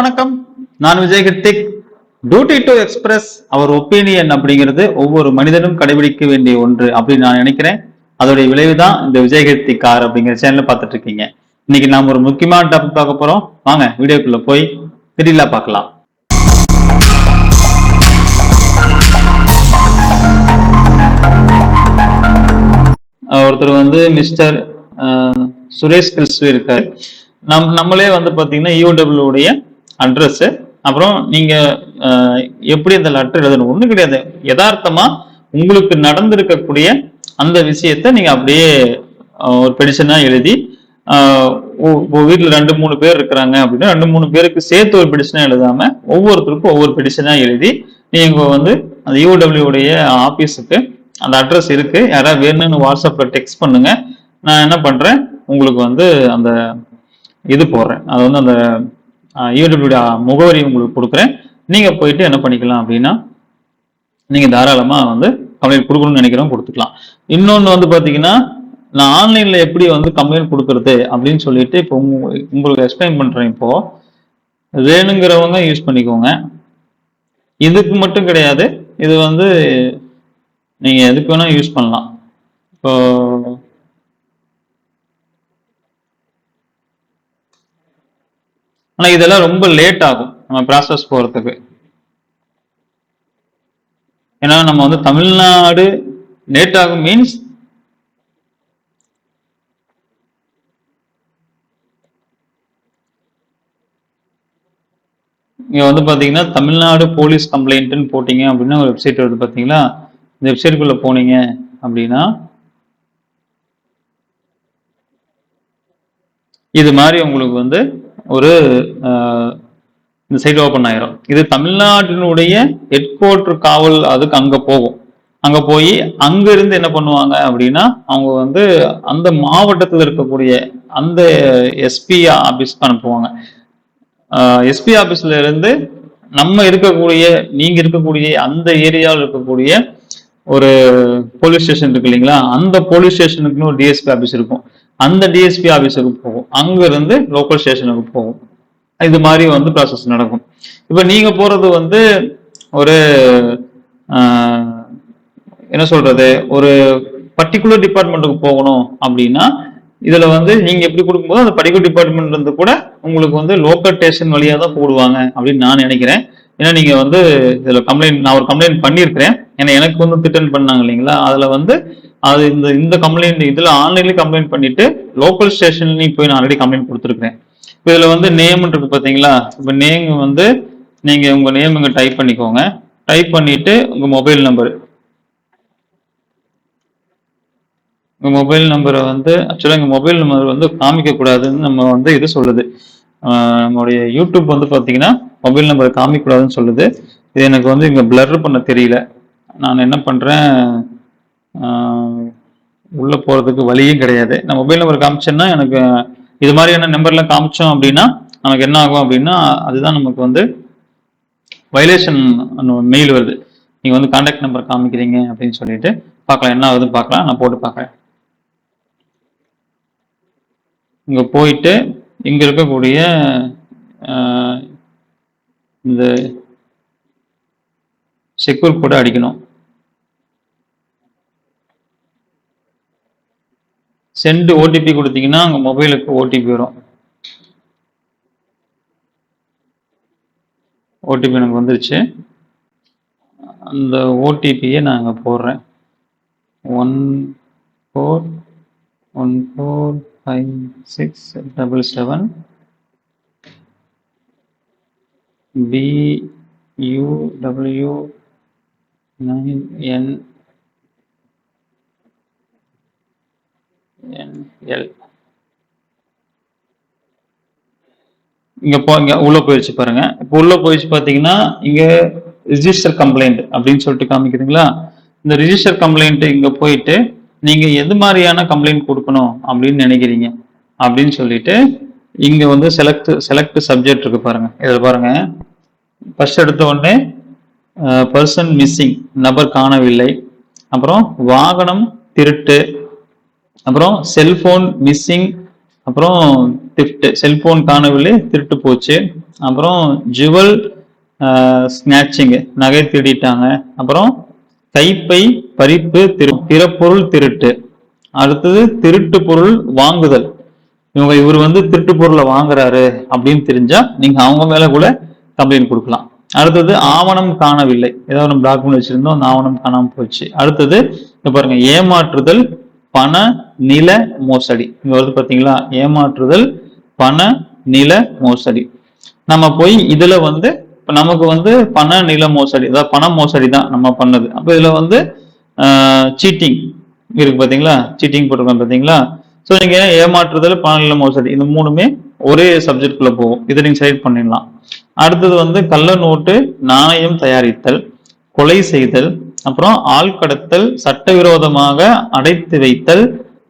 வணக்கம். நான் Vijay Kiruthik. Duty to express our opinion அப்படிங்கிறது ஒவ்வொரு மனிதனும் கடைபிடிக்க வேண்டிய ஒன்று அப்படின்னு நான் நினைக்கிறேன். அதோடைய விளைவு தான் இந்த விஜய் கிருத்திக் கார் அப்படிங்கிற சேனல்ல பார்த்துட்டு இருக்கீங்க இன்னைக்கு நாம் ஒரு முக்கியமான டாபிக் பார்க்க போறோம். வாங்க வீடியோக்குள்ள போய் திடீர்ல பார்க்கலாம். ஒருத்தர் வந்து மிஸ்டர் சுரேஷ் கிறிஸ்து இருக்காரு. நம் நம்மளே வந்து பாத்தீங்கன்னா யூடபிள்யூடைய அட்ரஸ்ஸு அப்புறம் நீங்கள் எப்படி அந்த லெட்டர் எழுதணும்? ஒன்றும் கிடையாது. யதார்த்தமாக உங்களுக்கு நடந்திருக்கக்கூடிய அந்த விஷயத்த நீங்கள் அப்படியே ஒரு பெடிஷனாக எழுதி இப்போ வீட்டில் ரெண்டு மூணு பேர் இருக்கிறாங்க அப்படின்னா ரெண்டு மூணு பேருக்கு சேர்த்து ஒரு பெடிஷனாக எழுதாமல் ஒவ்வொருத்தருக்கும் ஒவ்வொரு பெடிஷனாக எழுதி நீங்கள் வந்து அந்த யூடபிள்யூ உடைய அந்த அட்ரஸ் இருக்குது யாராவது வேணும்னு வாட்ஸ்அப்பில் டெக்ஸ்ட் பண்ணுங்கள் நான் என்ன பண்ணுறேன் உங்களுக்கு வந்து அந்த இது போடுறேன். அது வந்து அந்த யூடியூபுடைய முகவரி உங்களுக்கு கொடுக்குறேன். நீங்கள் போயிட்டு என்ன பண்ணிக்கலாம் அப்படின்னா நீங்கள் தாராளமாக வந்து கம்ப்ளைண்ட் கொடுக்கணும்னு நினைக்கிறோம் கொடுத்துக்கலாம். இன்னொன்று வந்து பார்த்தீங்கன்னா நான் ஆன்லைனில் எப்படி வந்து கம்ப்ளைண்ட் கொடுக்குறது அப்படின்னு சொல்லிட்டு இப்போ உங்களுக்கு எக்ஸ்பிளைன் பண்ணுறேன் இப்போது வேணுங்கிறவங்க யூஸ் பண்ணிக்கோங்க. இதுக்கு மட்டும் கிடையாது. இது வந்து நீங்கள் எதுக்கு வேணால் யூஸ் பண்ணலாம். இப்போது ஆனால் இதெல்லாம் ரொம்ப லேட் ஆகும். நம்ம ப்ராசஸ் போகிறதுக்கு ஏன்னா நம்ம வந்து தமிழ்நாடு லேட் ஆகும் மீன்ஸ் இங்கே வந்து பார்த்தீங்கன்னா தமிழ்நாடு போலீஸ் கம்ப்ளைண்ட்டுன்னு போட்டிங்க அப்படின்னா ஒரு வெப்சைட் வருது பார்த்தீங்களா இந்த வெப்சைட்டுக்குள்ளே போனீங்க அப்படின்னா இது மாதிரி உங்களுக்கு வந்து ஒரு இந்த சைட் ஓப்பன் ஆயிரும். இது தமிழ்நாட்டினுடைய ஹெட் குவார்டர் காவல் அதுக்கு அங்க போகும். அங்க போய் அங்க இருந்து என்ன பண்ணுவாங்க அப்படின்னா அவங்க வந்து அந்த மாவட்டத்தில் இருக்கக்கூடிய அந்த எஸ்பி ஆபீஸ்க்கு அனுப்புவாங்க. எஸ்பி ஆபீஸ்ல இருந்து நம்ம இருக்கக்கூடிய நீங்க இருக்கக்கூடிய அந்த ஏரியாவில் இருக்கக்கூடிய ஒரு போலீஸ் ஸ்டேஷன் இருக்கு இல்லைங்களா? அந்த போலீஸ் ஸ்டேஷனுக்குன்னு ஒரு டிஎஸ்பி ஆபீஸ் இருக்கும். அந்த டிஎஸ்பி ஆஃபீஸுக்கு போகும் அங்கிருந்து லோக்கல் ஸ்டேஷனுக்கு போகும் இது மாதிரி வந்து ப்ராசஸ் நடக்கும். இப்போ நீங்கள் போகிறது வந்து ஒரு என்ன சொல்கிறது ஒரு பர்டிகுலர் டிபார்ட்மெண்ட்டுக்கு போகணும் அப்படின்னா இதில் வந்து நீங்கள் எப்படி கொடுக்கும்போது அந்த பர்டிகுலர் டிபார்ட்மெண்ட் இருந்து கூட உங்களுக்கு வந்து லோக்கல் ஸ்டேஷன் வழியாக தான் போடுவாங்க அப்படின்னு நான் நினைக்கிறேன். ஏன்னா நீங்கள் வந்து இதில் கம்ப்ளைண்ட் நான் ஒரு கம்ப்ளைண்ட் பண்ணியிருக்கிறேன். ஏன்னா எனக்கு வந்து திட்டன் பண்ணாங்க இல்லைங்களா? அதில் வந்து அது இந்த இந்த கம்ப்ளைண்ட் இதில் ஆன்லைன்லேயே கம்ப்ளைண்ட் பண்ணிட்டு லோக்கல் ஸ்டேஷன்லையும் போய் நான் ஆல்ரெடி கம்ப்ளைண்ட் கொடுத்துருக்கேன் இப்போ இதில் வந்து நேம் இருக்கு இப்போ நேம் வந்து நீங்கள் உங்கள் நேம் இங்கே டைப் பண்ணிக்கோங்க. டைப் பண்ணிட்டு உங்கள் மொபைல் நம்பர் உங்கள் மொபைல் நம்பரை வந்து ஆக்சுவலாக எங்கள் மொபைல் நம்பர் வந்து காமிக்கக்கூடாதுன்னு நம்ம வந்து இது சொல்லுது. நம்மளுடைய யூடியூப் வந்து பார்த்தீங்கன்னா மொபைல் நம்பரை காமிக்கக்கூடாதுன்னு சொல்லுது. இது எனக்கு வந்து இங்கே பிளர் பண்ண தெரியல. நான் என்ன பண்ணுறேன் உள்ளே போகிறதுக்கு வழியும் கிடையாது. நான் மொபைல் நம்பர் காமிச்சேன்னா எனக்கு இது மாதிரியான நம்பர்லாம் காமிச்சோம் அப்படின்னா நமக்கு என்ன ஆகும் அப்படின்னா அதுதான் நமக்கு வந்து வைலேஷன் மெயில் வருது. நீங்கள் வந்து கான்டாக்ட் நம்பர் காமிக்கிறீங்க அப்படின்னு சொல்லிட்டு பார்க்கலாம். என்ன ஆகுதுன்னு பார்க்கலாம். நான் போட்டு பார்க்குறேன். இங்கே போயிட்டு இங்கே இருக்கக்கூடிய இந்த செக்யூர் கூட அடிக்கணும். சென்ட் ஓடிபி கொடுத்தீங்கன்னா உங்க மொபைலுக்கு ஓடிபி வரும். ஓடிபி எனக்கு வந்துருச்சு. அந்த ஓடிபியை நான் அங்கே போடுறேன். One four one four five six double seven. B U W nine N L. இங்க போ இங்கே உள்ள போயிடுச்சு பாருங்க. இப்போ உள்ள போயிடுச்சு பாத்தீங்கன்னா இங்க ரிஜிஸ்டர் கம்ப்ளைண்ட் அப்படின்னு சொல்லிட்டு காமிக்குதுங்களா? இந்த ரிஜிஸ்டர் கம்ப்ளைண்ட் இங்க போயிட்டு நீங்க எது மாதிரியான கம்ப்ளைண்ட் கொடுக்கணும் அப்படின்னு நினைக்கிறீங்க? அப்படின்னு சொல்லிட்டு இங்க வந்து செலக்ட் செலக்ட் சப்ஜெக்ட் இருக்கு பாருங்க. இதில் பாருங்க. ஃபர்ஸ்ட் எடுத்த உடனே பர்சன் மிஸ்ஸிங் நபர் காணவில்லை. அப்புறம் வாகனம் திருட்டு அப்புறம் செல்போன் மிஸ்ஸிங் அப்புறம் திஃப்ட் செல்போன் காணவில்லை திருட்டு போச்சு. அப்புறம் ஜுவல் ஸ்நாச்சிங்கு நகை திருடிட்டாங்க. அப்புறம் கைப்பை பறிப்பு திரு பிறப்பொருள் திருட்டு. அடுத்தது திருட்டு பொருள் வாங்குதல். இவங்க இவர் வந்து திருட்டு பொருளை வாங்குறாரு அப்படின்னு தெரிஞ்சா நீங்க அவங்க மேல கூட கம்ப்ளைண்ட் கொடுக்கலாம். அடுத்தது ஆவணம் காணவில்லை. ஏதாவது நம்ம டாக்குமெண்ட் வச்சிருந்தோம் அந்த ஆவணம் காணாமல் போச்சு. அடுத்தது இப்போ பாருங்க ஏமாற்றுதல் பண நில மோசடி. இங்க வருது பாத்தீங்களா? ஏமாற்றுதல் பண நில மோசடி. நம்ம போய் இதுல வந்து இப்ப நமக்கு வந்து பண நில மோசடி. அதாவது பண மோசடி தான் நம்ம பண்ணது. அப்ப இதுல வந்து சீட்டிங் இருக்கு பாத்தீங்களா? சீட்டிங் போட்டிருக்கோம் பாத்தீங்களா? ஸோ நீங்க ஏமாற்றுதல் பண நில மோசடி. இந்த மூணுமே ஒரே சப்ஜெக்ட்குள்ள போகும். இதை நீங்க செலக்ட் பண்ணிடலாம். அடுத்தது வந்து கள்ள நோட்டு நாணயம் தயாரித்தல் கொலை செய்தல் அப்புறம் ஆள் கடத்தல் சட்டவிரோதமாக அடைத்து வைத்தல்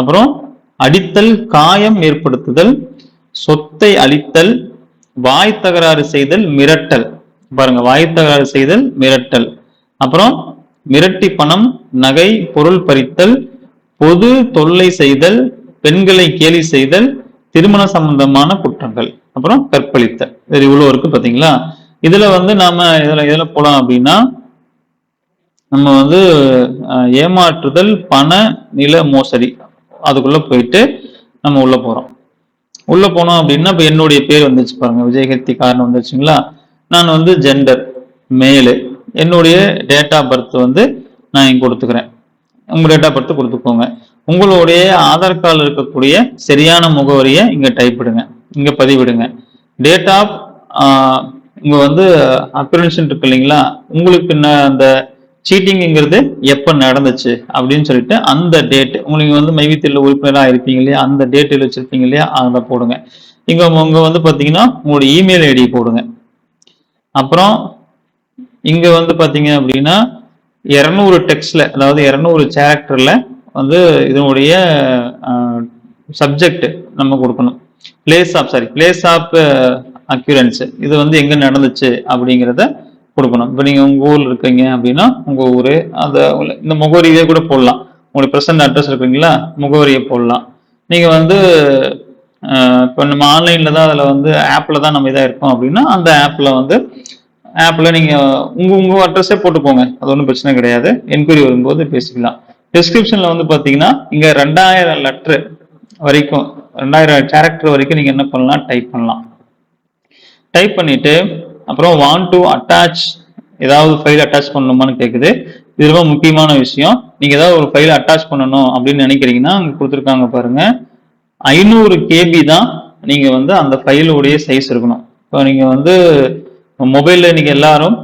அப்புறம் அடித்தல் காயம் ஏற்படுத்துதல் சொத்தை அழித்தல் வாய் தகராறு செய்தல் மிரட்டல். பாருங்க வாய் தகராறு செய்தல் மிரட்டல். அப்புறம் மிரட்டி பணம் நகை பொருள் பறித்தல் பொது தொல்லை செய்தல் பெண்களை கேலி செய்தல் திருமண சம்பந்தமான குற்றங்கள். அப்புறம் கற்பழித்தல். இது இவ்வளவு இருக்கு பாத்தீங்களா? இதுல வந்து நாம இதுல இதுல போலாம் அப்படின்னா நம்ம வந்து ஏமாற்றுதல் பண நில மோசடி. அதுக்குள்ள போயிட்டு நம்ம உள்ள போறோம். உள்ள போனோம் அப்படின்னா இப்போ என்னுடைய பேர் வந்துச்சு பாருங்க. விஜயகத்தி காரணம் வந்துச்சுங்களா? நான் வந்து ஜெண்டர் மேலு என்னுடைய டேட் ஆஃப் பர்த் வந்து நான் இங்கே கொடுத்துக்கிறேன். உங்கள் டேட் ஆஃப் பர்த் கொடுத்துக்கோங்க. உங்களுடைய ஆதார் கார்டில் இருக்கக்கூடிய சரியான முகவரியை இங்கே டைப் விடுங்க. இங்கே பதிவிடுங்க. டேட் ஆஃப் இங்கே வந்து அப்பிரன்ஷன் இருக்கு இல்லைங்களா? உங்களுக்கு என்ன அந்த சீட்டிங்கிறது எப்போ நடந்துச்சு அப்படின்னு சொல்லிட்டு அந்த டேட் உங்களுக்கு வந்து மைவித்தில் உறுப்பினராக இருப்பீங்க இல்லையா? அந்த டேட்டில் வச்சிருப்பீங்க இல்லையா? அதை போடுங்க. இங்கே உங்க வந்து பார்த்தீங்கன்னா உங்களோட இமெயில் ஐடி போடுங்க. அப்புறம் இங்கே வந்து பார்த்தீங்க அப்படின்னா இரநூறு டெக்ஸ்டில் அதாவது இரநூறு சேரக்டரில் வந்து இதனுடைய சப்ஜெக்ட் நம்ம கொடுக்கணும். Place of sorry place of occurrence இது வந்து எங்கே நடந்துச்சு அப்படிங்கிறத கொடுக்கணும். இப்போ நீங்கள் உங்கள் ஊரில் இருக்கீங்க அப்படின்னா உங்கள் ஊர் அதை இந்த முகவரியே கூட போடலாம். உங்களுக்கு ப்ரெசன்ட் அட்ரஸ் இருக்குங்களா? முகவரியை போடலாம். நீங்கள் வந்து இப்போ நம்ம ஆன்லைனில் தான் அதில் வந்து ஆப்பில் தான் நம்ம இதாக இருக்கோம் அப்படின்னா அந்த ஆப்பில் வந்து ஆப்பில் நீங்கள் உங்கள் உங்கள் அட்ரஸே போட்டுக்கோங்க. அது ஒன்றும் பிரச்சனை கிடையாது. என்கொயரி வரும்போது பேசிக்கலாம். டிஸ்கிரிப்ஷனில் வந்து பார்த்தீங்கன்னா இங்கே ரெண்டாயிரம் லெட்ரு வரைக்கும் ரெண்டாயிரம் கேரக்டர் வரைக்கும் நீங்கள் என்ன பண்ணலாம்? டைப் பண்ணலாம். டைப் பண்ணிவிட்டு அப்புறம் வான் டு அட்டாச் ஏதாவது ஃபைல் அட்டாச் பண்ணணுமான்னு கேட்குது இது ரொம்ப முக்கியமான விஷயம். நீங்கள் ஏதாவது ஒரு ஃபைல் அட்டாச் பண்ணணும் அப்படின்னு நினைக்கிறீங்கன்னா அங்கே கொடுத்துருக்காங்க பாருங்க. ஐநூறு கேபி தான் நீங்கள் வந்து அந்த ஃபைலுடைய சைஸ் இருக்கணும். இப்போ நீங்கள் வந்து மொபைலில் நீங்கள் எல்லாரும்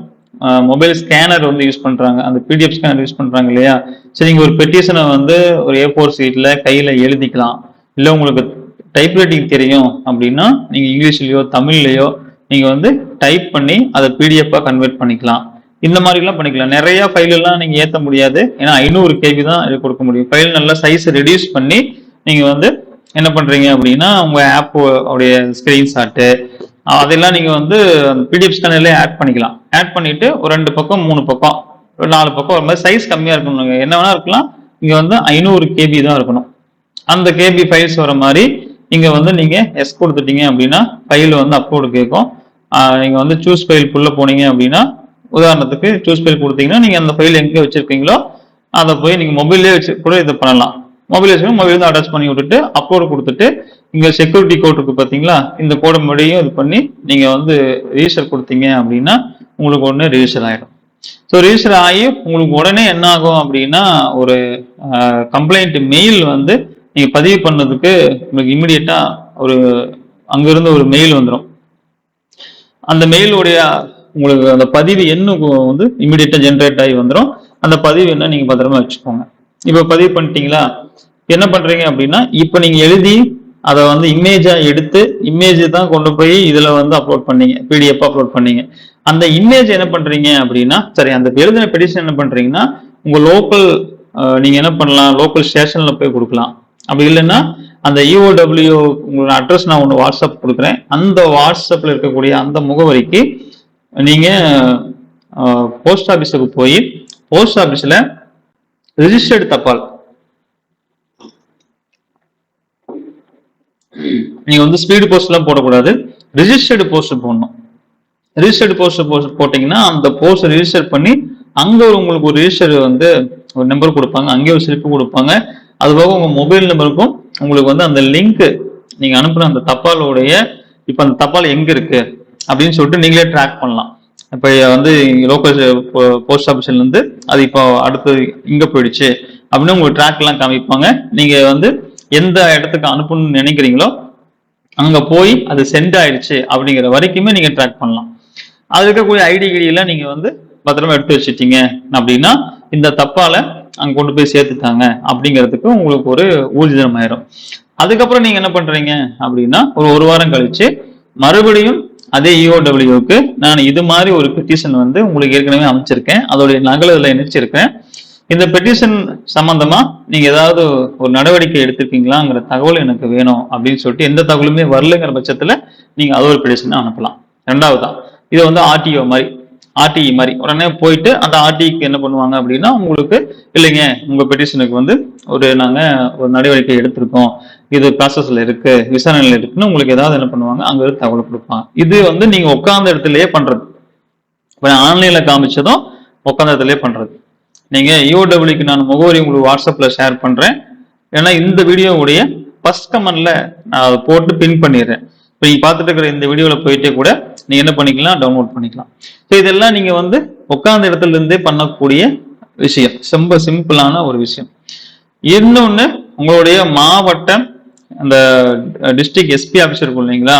மொபைல் ஸ்கேனர் வந்து யூஸ் பண்ணுறாங்க அந்த பிடிஎஃப் ஸ்கேனர் யூஸ் பண்ணுறாங்க இல்லையா? சரி நீங்கள் ஒரு பெட்டிஷனை வந்து ஒரு ஏ ஃபோர் சீட்டில் கையில் எழுதிக்கலாம். இல்லை உங்களுக்கு டைப்ரைட்டிங் தெரியும் அப்படின்னா நீங்கள் இங்கிலீஷ்லேயோ தமிழ்லையோ நீங்கள் வந்து டைப் பண்ணி அதை பிடிஎஃபாக கன்வெர்ட் பண்ணிக்கலாம். இந்த மாதிரிலாம் பண்ணிக்கலாம். நிறைய ஃபைல் எல்லாம் ஏற்ற முடியாது. ஏன்னா ஐநூறு கேபி தான் இது கொடுக்க முடியும். ஃபைல் நல்லா சைஸ் ரெடியூஸ் பண்ணி நீங்கள் வந்து என்ன பண்ணுறீங்க அப்படின்னா உங்கள் ஆப் உடைய ஸ்க்ரீன்ஷாட்டு அதெல்லாம் நீங்கள் வந்து பிடிஎஃப் ஸ்கேனர்லேயே ஆட் பண்ணிக்கலாம். ஆட் பண்ணிவிட்டு ஒரு ரெண்டு பக்கம் மூணு பக்கம் ஒரு நாலு பக்கம் ஒரு மாதிரி சைஸ் கம்மியாக இருக்கணும் என்ன வேணா இருக்கலாம். இங்கே வந்து ஐநூறு கேபி தான் இருக்கணும். அந்த கேபி ஃபைல்ஸ் வர மாதிரி இங்க வந்து நீங்க எஸ் கொடுத்துட்டீங்க அப்படின்னா ஃபைல் வந்து அப்லோடு கேட்கும். நீங்கள் நீங்க வந்து சூஸ் ஃபைல்குள்ள போனீங்க அப்படின்னா உதாரணத்துக்கு சூஸ் ஃபைல் கொடுத்தீங்கன்னா நீங்க அந்த ஃபைல் எங்கே வச்சிருக்கீங்களோ அதை போய் நீங்க மொபைல்லே வச்சு கூட இதை பண்ணலாம். மொபைல் வச்சு மொபைல் தான் அட்டாச் பண்ணி விட்டுட்டு அப்லோடு கொடுத்துட்டு இங்க செக்யூரிட்டி கோட் இருக்குது பாத்தீங்களா இந்த கோடை மறுபடியும் இது பண்ணி நீங்க வந்து ரிஜிஸ்டர் கொடுத்தீங்க அப்படின்னா உங்களுக்கு உடனே ரிஜிஸ்டர் ஆயிடும். ஸோ ரிஜிஸ்டர் ஆகி உங்களுக்கு உடனே என்ன ஆகும் அப்படின்னா ஒரு கம்ப்ளைண்ட் மெயில் வந்து நீங்கள் பதிவு பண்ணதுக்கு உங்களுக்கு இம்மிடியட்டாக ஒரு அங்கேருந்து ஒரு மெயில் வந்துடும் அந்த மெயிலுடைய உங்களுக்கு அந்த பதிவு என்ன வந்து இம்மிடியட்டாக ஜென்ரேட் ஆகி வந்துடும் அந்த பதிவு என்ன நீங்கள் பத்திரமா வச்சுக்கோங்க. இப்போ பதிவு பண்ணிட்டீங்களா? என்ன பண்ணுறீங்க அப்படின்னா இப்போ நீங்கள் எழுதி அதை வந்து இமேஜாக எடுத்து இமேஜ் தான் கொண்டு போய் இதில் வந்து அப்லோட் பண்ணீங்க பிடிஎஃப் அப்லோட் பண்ணீங்க. அந்த இமேஜ் என்ன பண்ணுறீங்க அப்படின்னா சரி அந்த எழுதின பெடிஷன் என்ன பண்ணுறீங்கன்னா உங்கள் லோக்கல் நீங்கள் என்ன பண்ணலாம்? லோக்கல் ஸ்டேஷனில் போய் கொடுக்கலாம். அப்படி இல்லைன்னா அந்த இஓடபிள்யூ உங்களோட அட்ரஸ் நான் ஒன்று வாட்ஸ்அப் கொடுக்குறேன். அந்த வாட்ஸ்அப்ல இருக்கக்கூடிய அந்த முகவரிக்கு நீங்க போஸ்ட் ஆஃபீஸுக்கு போய் போஸ்ட் ஆபீஸ்ல ரிஜிஸ்டர்டு தபால். நீங்க வந்து ஸ்பீடு போஸ்ட்லாம் போடக்கூடாது. ரிஜிஸ்டர்டு போஸ்ட் போடணும். ரிஜிஸ்டர்டு போஸ்ட் போஸ்ட் போட்டிங்கன்னா அந்த போஸ்ட் ரிஜிஸ்டர் பண்ணி அங்கே ஒரு உங்களுக்கு ஒரு ரிஜிஸ்டர் வந்து ஒரு நம்பர் கொடுப்பாங்க. அங்கே ஒரு ஸ்லிப்பு கொடுப்பாங்க. அது போக உங்க மொபைல் நம்பருக்கும் உங்களுக்கு வந்து அந்த லிங்க் நீங்க அனுப்புன அந்த தப்பாலுடைய இப்ப அந்த தபால் எங்க இருக்கு அப்படின்னு சொல்லிட்டு நீங்களே ட்ராக் பண்ணலாம். இப்ப வந்து லோக்கல் போஸ்ட் ஆஃபீஸ்ல இருந்து அது இப்போ அடுத்து இங்க போயிடுச்சு அப்படின்னு உங்களுக்கு ட்ராக் எல்லாம் காமிப்பாங்க. நீங்க வந்து எந்த இடத்துக்கு அனுப்பணும்னு நினைக்கிறீங்களோ அங்க போய் அது சென்ட் ஆயிடுச்சு அப்படிங்கிற வரைக்குமே நீங்க ட்ராக் பண்ணலாம். அது இருக்கக்கூடிய ஐடி கிடி எல்லாம் நீங்க வந்து பத்திரமா எடுத்து வச்சுட்டீங்க அப்படின்னா இந்த தப்பால அங்க கொண்டு போய் சேர்த்துட்டாங்க அப்படிங்கிறதுக்கு உங்களுக்கு ஒரு ஊர்ஜிதம் ஆயிரும் அதுக்கப்புறம் நீங்க என்ன பண்றீங்க அப்படின்னா ஒரு ஒரு வாரம் கழிச்சு மறுபடியும் அதே இஓடபிள்யூக்கு நான் இது மாதிரி ஒரு பெட்டிஷன் வந்து உங்களுக்கு ஏற்கனவே அமைச்சிருக்கேன் அதோடைய நகல் இதில் இணைச்சிருக்கேன். இந்த பெட்டிஷன் சம்பந்தமா நீங்க ஏதாவது ஒரு நடவடிக்கை எடுத்திருக்கீங்களாங்கிற தகவல் எனக்கு வேணும் அப்படின்னு சொல்லிட்டு எந்த தகவலுமே வரலங்கிற பட்சத்துல நீங்க அது ஒரு பெட்டிஷன் அனுப்பலாம். ரெண்டாவதா இதை வந்து ஆர்டிஓ மாதிரி ஆர்டிஇ மாதிரி. உடனே போயிட்டு அந்த ஆர்டிக்கு என்ன பண்ணுவாங்க அப்படின்னா உங்களுக்கு இல்லைங்க உங்க பெட்டிஷனுக்கு வந்து ஒரு நாங்க ஒரு நடவடிக்கை எடுத்திருக்கோம். இது ப்ராசஸ்ல இருக்கு விசாரணையில் இருக்குன்னு உங்களுக்கு ஏதாவது என்ன பண்ணுவாங்க அங்க இருந்து தகவல் கொடுப்பாங்க. இது வந்து நீங்க உட்கார்ந்த இடத்துலயே பண்றது. இப்போ ஆன்லைன்ல காமிச்சதும் உட்காந்த இடத்துலயே பண்றது. நீங்க யூடபிள்யூக்கு நான் முகவரி உங்களுக்கு வாட்ஸ்அப்ல ஷேர் பண்றேன். ஏன்னா இந்த வீடியோவுடைய ஃபர்ஸ்ட் கமெண்ட்ல நான் அதை போட்டு பின் பண்ணிடுறேன். இப்போ நீங்க பார்த்துட்டு இருக்கிற இந்த வீடியோவில் போயிட்டே கூட நீங்க என்ன பண்ணிக்கலாம்? டவுன்லோட் பண்ணிக்கலாம். ஸோ இதெல்லாம் நீங்க வந்து உட்கார்ந்த இடத்துல இருந்தே பண்ணக்கூடிய விஷயம். ரொம்ப சிம்பிளான ஒரு விஷயம். இன்னொன்னு உங்களுடைய மாவட்ட அந்த டிஸ்ட்ரிக்ட் எஸ்பி ஆஃபீஸ் இருக்கும் இல்லைங்களா?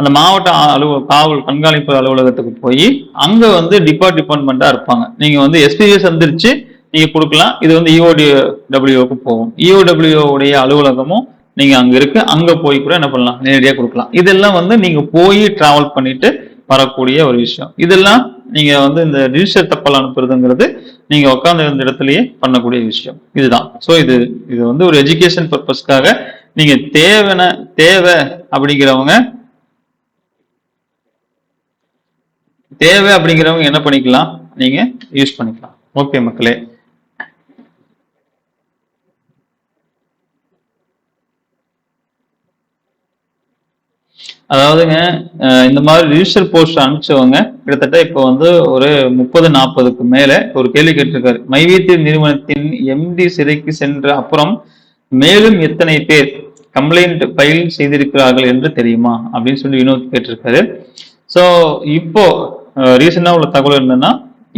அந்த மாவட்ட அலுவ காவல் கண்காணிப்பு அலுவலகத்துக்கு போய் அங்க வந்து டிபார்ட் டிபார்ட்மெண்டா இருப்பாங்க. நீங்க வந்து எஸ்பிஎஸ் வந்துருச்சு நீங்க கொடுக்கலாம். இது வந்து இஓடி டபிள்யூக்கு போகும். இஓடபிள்யூ உடைய அலுவலகமும் நீங்க அங்க இருக்கு அங்க போய் கூட என்ன பண்ணலாம்? நேரடியா கொடுக்கலாம். இதெல்லாம் வந்து நீங்க போய் டிராவல் பண்ணிட்டு வரக்கூடிய ஒரு விஷயம். இதெல்லாம் நீங்க வந்து இந்த ரிஜிஸ்டர் தப்பால் அனுப்புறதுங்கிறது நீங்க உட்காந்து இருந்த இடத்துலயே பண்ணக்கூடிய விஷயம். இதுதான். சோ இது இது வந்து ஒரு எஜுகேஷன் பர்பஸ்க்காக நீங்க தேவைன தேவை அப்படிங்கிறவங்க தேவை அப்படிங்கிறவங்க என்ன பண்ணிக்கலாம்? நீங்க யூஸ் பண்ணிக்கலாம். ஓகே மக்களே. அதாவதுங்க இந்த மாதிரி ரிஜிஸ்டர் போஸ்ட் அனுப்பிச்சவங்க கிட்டத்தட்ட இப்போ வந்து ஒரு முப்பது நாற்பதுக்கு மேல ஒரு கேள்வி கேட்டிருக்காரு. மைவீத்திய நிறுவனத்தின் எம்டி சிறைக்கு சென்ற அப்புறம் மேலும் எத்தனை பேர் கம்ப்ளைண்ட் ஃபைல் செய்திருக்கிறார்கள் என்று தெரியுமா? அப்படின்னு சொல்லி வினோத் கேட்டிருக்காரு. ஸோ இப்போ ரீசெண்டாக உள்ள தகவல் என்னன்னா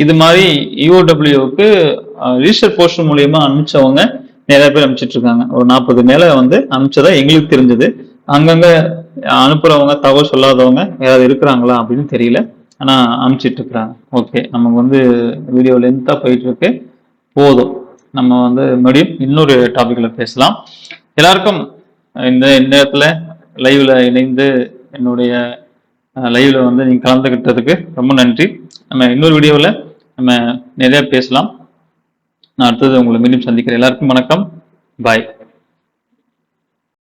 இது மாதிரி இஓடபிள்யூவுக்கு ரிஜிஸ்டர் போஸ்ட் மூலியமா அனுப்பிச்சவங்க நிறைய பேர் அனுப்பிச்சிட்டு இருக்காங்க. ஒரு நாற்பது மேல வந்து அனுப்பிச்சதா எங்களுக்கு தெரிஞ்சது. அங்கங்க அனுப்புறவங்க தகவல் சொல்லாதவங்க யாராவது இருக்கிறாங்களா அப்படின்னு தெரியல. ஆனா அனுப்பிச்சிட்டு இருக்கிறாங்க ஓகே நமக்கு வந்து வீடியோ லென்த்தா போயிட்டு இருக்கு போதும். நம்ம வந்து மறுபடியும் இன்னொரு டாபிக்ல பேசலாம். எல்லாருக்கும் இந்த நேரத்துல லைவ்ல இணைந்து என்னுடைய லைவ்ல வந்து நீங்க கலந்துக்கிட்டதுக்கு ரொம்ப நன்றி. நம்ம இன்னொரு வீடியோவில் நம்ம நிறைய பேசலாம். நான் அடுத்தது உங்களை மீண்டும் சந்திக்கிறேன். எல்லாருக்கும் வணக்கம். பாய்